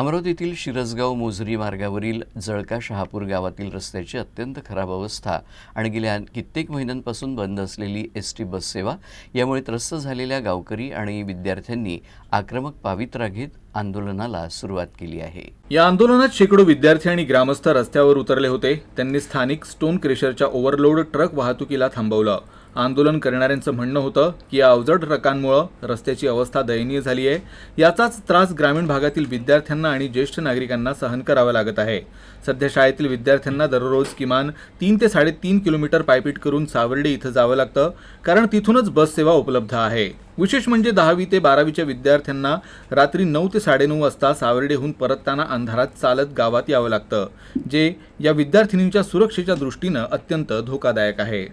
अमरावतीतील शिरसगाव मोझरी मार्गावरील जळका शहापूर गावातील रस्त्याची अत्यंत खराब अवस्था आणि गेल्या कित्येक महिन्यांपासून बंद असलेली एस टी बससेवा यामुळे त्रस्त झालेल्या गावकरी आणि विद्यार्थ्यांनी आक्रमक पावित्रा घेत आंदोलनाला सुरुवात केली आहे. या आंदोलनात शेकडो विद्यार्थी आणि ग्रामस्थ रस्त्यावर उतरले होते. त्यांनी स्थानिक स्टोन क्रेशरच्या ओव्हरलोड ट्रक वाहतुकीला थांबवलं. आंदोलन करणाऱ्यांचं म्हणणं होतं की या अवजड ट्रकांमुळं रस्त्याची अवस्था दयनीय झाली आहे याचाच त्रास ग्रामीण भागातील विद्यार्थ्यांना आणि ज्येष्ठ नागरिकांना सहन करावा लागत आहे. सध्या शाळेतील विद्यार्थ्यांना दररोज किमान तीन ते साडेतीन किलोमीटर पायपीट करून सावर्डे इथं जावं लागतं कारण तिथूनच बस सेवा उपलब्ध आहे. विशेष म्हणजे दहावी ते बारावीच्या विद्यार्थ्यांना रात्री नऊ ते साडेनऊ वाजता सावर्डेहून परतताना अंधारात चालत गावात यावं लागतं जे या विद्यार्थिनींच्या सुरक्षेच्या दृष्टीनं अत्यंत धोकादायक आहे.